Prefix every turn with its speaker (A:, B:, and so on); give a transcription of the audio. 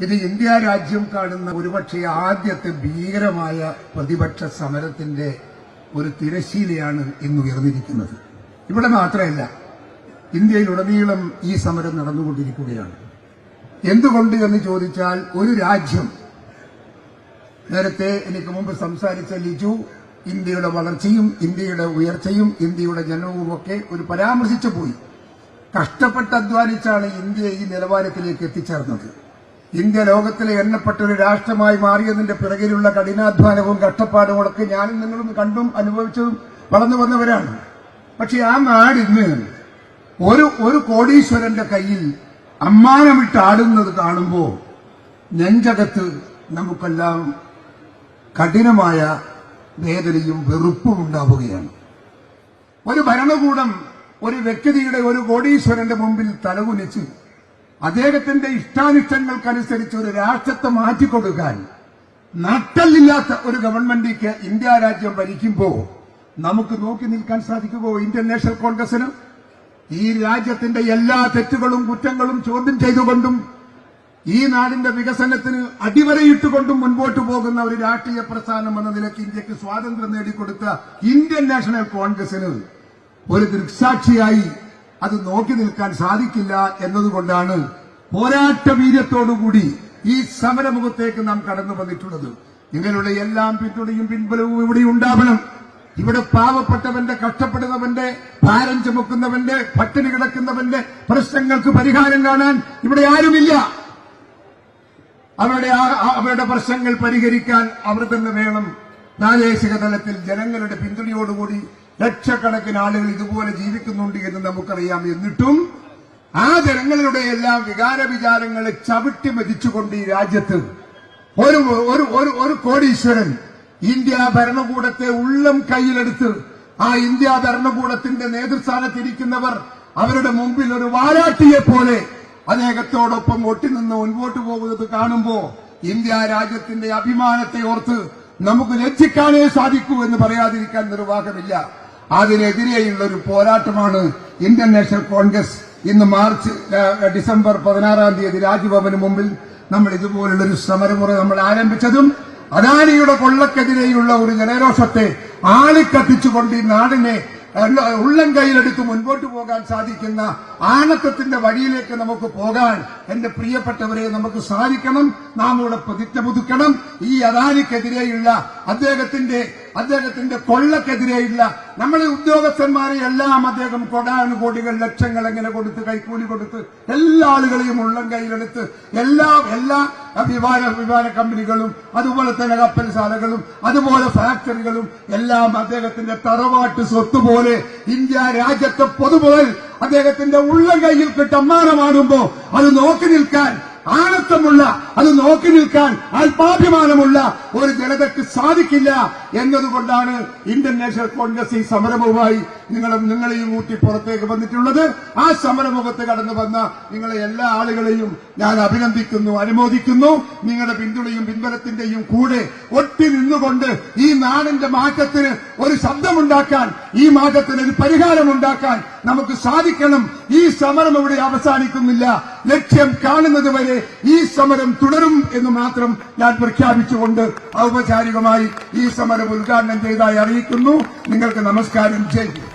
A: ഇത് ഇന്ത്യ രാജ്യം കാണുന്ന ഒരുപക്ഷെ ആദ്യത്തെ ഭീകരമായ പ്രതിപക്ഷ സമരത്തിന്റെ ഒരു തിരശീലയാണ് ഇന്ന് ഉയർന്നിരിക്കുന്നത്. ഇവിടെ മാത്രമല്ല ഇന്ത്യയിലുടനീളം ഈ സമരം നടന്നുകൊണ്ടിരിക്കുകയാണ്. എന്തുകൊണ്ട് എന്ന് ചോദിച്ചാൽ ഒരു രാജ്യം നേരത്തെ എനിക്ക് മുമ്പ് സംസാരിച്ച ലിജു ഇന്ത്യയുടെ വളർച്ചയും ഇന്ത്യയുടെ ഉയർച്ചയും ഇന്ത്യയുടെ ജനവും ഒക്കെ ഒരു പരാമർശിച്ചു പോയി. കഷ്ടപ്പെട്ട് അധ്വാനിച്ചാണ് ഇന്ത്യ ഈ നിലവാരത്തിലേക്ക് എത്തിച്ചേർന്നത്. ഇന്ത്യ ലോകത്തിലെ എണ്ണപ്പെട്ട ഒരു രാഷ്ട്രമായി മാറിയതിന്റെ പിറകിലുള്ള കഠിനാധ്വാനവും കഷ്ടപ്പാടും ഒക്കെ ഞാനും നിങ്ങളും കണ്ടും അനുഭവിച്ചതും വളർന്നു വന്നവരാണ്. പക്ഷെ ആ നാട് ഇന്ന് ഒരു ഒരു കോടീശ്വരന്റെ കയ്യിൽ അമ്മാനമിട്ട് ആടുന്നത് കാണുമ്പോൾ നെഞ്ചകത്ത് നമുക്കെല്ലാം കഠിനമായ വേദനയും വെറുപ്പും ഉണ്ടാവുകയാണ്. ഒരു ഭരണകൂടം ഒരു വ്യക്തിയുടെ ഒരു കോടീശ്വരന്റെ മുമ്പിൽ തലകുനിച്ച് അദ്ദേഹത്തിന്റെ ഇഷ്ടാനിഷ്ടങ്ങൾക്കനുസരിച്ച് ഒരു രാഷ്ട്രത്തെ മാറ്റിക്കൊടുക്കാൻ നട്ടല്ലില്ലാത്ത ഒരു ഗവൺമെന്റിക്ക് ഇന്ത്യ രാജ്യം ഭരിക്കുമ്പോൾ നമുക്ക് നോക്കി നിൽക്കാൻ സാധിക്കുമോ ഇന്ത്യൻ നാഷണൽ കോൺഗ്രസിന്? ഈ രാജ്യത്തിന്റെ എല്ലാ തെറ്റുകളും കുറ്റങ്ങളും ചോദ്യം ചെയ്തുകൊണ്ടും ഈ നാടിന്റെ വികസനത്തിന് അടിവരയിട്ടുകൊണ്ടും മുൻപോട്ട് പോകുന്ന ഒരു രാഷ്ട്രീയ പ്രസ്ഥാനം എന്ന നിലയ്ക്ക് ഇന്ത്യയ്ക്ക് സ്വാതന്ത്ര്യം നേടിക്കൊടുത്ത ഇന്ത്യൻ നാഷണൽ കോൺഗ്രസിന് ഒരു ദൃക്സാക്ഷിയായി അത് നോക്കി നിൽക്കാൻ സാധിക്കില്ല എന്നതുകൊണ്ടാണ് പോരാട്ട വീര്യത്തോടുകൂടി ഈ സമരമുഖത്തേക്ക് നാം കടന്നു വന്നിട്ടുള്ളത്. നിങ്ങളുടെ എല്ലാം പിന്തുണയും പിൻബലവും ഇവിടെ ഉണ്ടാവണം. ഇവിടെ പാവപ്പെട്ടവന്റെ കഷ്ടപ്പെടുന്നവന്റെ ഭാരം ചുമക്കുന്നവന്റെ പട്ടിണി കിടക്കുന്നവന്റെ പ്രശ്നങ്ങൾക്ക് പരിഹാരം കാണാൻ ഇവിടെ ആരുമില്ല. അവരുടെ അവരുടെ പ്രശ്നങ്ങൾ പരിഹരിക്കാൻ അവർ തന്നെ വേണം. പ്രാദേശിക തലത്തിൽ ജനങ്ങളുടെ പിന്തുണയോടുകൂടി ലക്ഷക്കണക്കിന് ആളുകൾ ഇതുപോലെ ജീവിക്കുന്നുണ്ട് എന്ന് നമുക്കറിയാം. എന്നിട്ടും ആ ജനങ്ങളുടെ എല്ലാം വികാര വിചാരങ്ങളെ ചവിട്ടി മതിച്ചുകൊണ്ട് ഈ രാജ്യത്ത് ഒരു ഒരു ഒരു ഒരു കോടീശ്വരൻ ഇന്ത്യ ഭരണകൂടത്തെ ഉള്ളം കയ്യിലെടുത്ത് ആ ഇന്ത്യ ഭരണകൂടത്തിന്റെ നേതൃസ്ഥാനത്തിരിക്കുന്നവർ അവരുടെ മുമ്പിൽ ഒരു വാരാട്ടിയെ പോലെ അദ്ദേഹത്തോടൊപ്പം ഒട്ടിനിന്ന് മുൻപോട്ട് പോകുന്നത് കാണുമ്പോ ഇന്ത്യ രാജ്യത്തിന്റെ അഭിമാനത്തെ ഓർത്ത് നമുക്ക് ലജ്ജിക്കാനേ സാധിക്കൂ എന്ന് പറയാതിരിക്കാൻ നിർവാഹമില്ല. അതിനെതിരെയുള്ള ഒരു പോരാട്ടമാണ് ഇന്ത്യൻ നാഷണൽ കോൺഗ്രസ്. ഇന്ന് മാർച്ച് ഡിസംബർ പതിനാറാം തീയതി രാജ്ഭവന് മുമ്പിൽ നമ്മൾ ഇതുപോലുള്ള ഒരു സമരമുറ നമ്മൾ ആരംഭിച്ചതും അദാനിയുടെ കൊള്ളക്കെതിരെയുള്ള ഒരു ജനരോഷത്തെ ആളിക്കത്തിച്ചുകൊണ്ട് ഈ നാടിനെ ഉള്ള- കയ്യിലെടുത്ത് മുൻപോട്ട് പോകാൻ സാധിക്കുന്ന ആണത്വത്തിന്റെ വഴിയിലേക്ക് നമുക്ക് പോകാൻ എന്റെ പ്രിയപ്പെട്ടവരെ നമുക്ക് സാധിക്കണം. നാം ഇവിടെ പ്രതിജ്ഞ പുതുക്കണം. ഈ അദാനിക്കെതിരെയുള്ള അദ്ദേഹത്തിന്റെ അദ്ദേഹത്തിന്റെ കൊള്ളക്കെതിരെയില്ല നമ്മളെ ഉദ്യോഗസ്ഥന്മാരെ എല്ലാം അദ്ദേഹം കൊടാനുകോടികൾ ലക്ഷങ്ങൾ എങ്ങനെ കൊടുത്ത് കൈക്കൂലി കൊടുത്ത് എല്ലാ ആളുകളെയും ഉള്ളം കയ്യിലെടുത്ത് എല്ലാ എല്ലാ വിമാന വിമാന കമ്പനികളും അതുപോലെ തന്നെ കപ്പൽശാലകളും അതുപോലെ ഫാക്ടറികളും എല്ലാം അദ്ദേഹത്തിന്റെ തറവാട്ട് സ്വത്ത് പോലെ ഇന്ത്യ രാജ്യത്തെ പൊതുമുതൽ അദ്ദേഹത്തിന്റെ ഉള്ളം കയ്യിൽ കിട്ടമാനമാണുമ്പോ അത് നോക്കി നിൽക്കാൻ ആണത്വമുള്ള അത് നോക്കി നിൽക്കാൻ അല്പാഭിമാനമുള്ള ഒരു ജനതയ്ക്ക് സാധിക്കില്ല എന്നതുകൊണ്ടാണ് ഇന്ത്യൻ നാഷണൽ കോൺഗ്രസ് ഈ സമരമുമായി നിങ്ങളും നിങ്ങളെയും കൂട്ടി പുറത്തേക്ക് വന്നിട്ടുള്ളത്. ആ സമരമുഖത്ത് കടന്നു വന്ന നിങ്ങളെ എല്ലാ ആളുകളെയും ഞാൻ അഭിനന്ദിക്കുന്നു അനുമോദിക്കുന്നു. നിങ്ങളുടെ പിന്തുണയും പിൻബലത്തിന്റെയും കൂടെ ഒട്ടി നിന്നുകൊണ്ട് ഈ നാടിന്റെ മാറ്റത്തിന് ഒരു ശബ്ദമുണ്ടാക്കാൻ ഈ മാറ്റത്തിന് ഒരു പരിഹാരമുണ്ടാക്കാൻ നമുക്ക് സാധിക്കണം. ഈ സമരം ഇവിടെ അവസാനിക്കുന്നില്ല. ലക്ഷ്യം കാണുന്നത് വരെ ഈ സമരം തുടരും എന്ന് മാത്രം ഞാൻ പ്രഖ്യാപിച്ചുകൊണ്ട് ഔപചാരികമായി ഈ സമരം ഉദ്ഘാടനം ചെയ്തതായി അറിയിക്കുന്നു. നിങ്ങൾക്ക് നമസ്കാരം. ചെയ്യും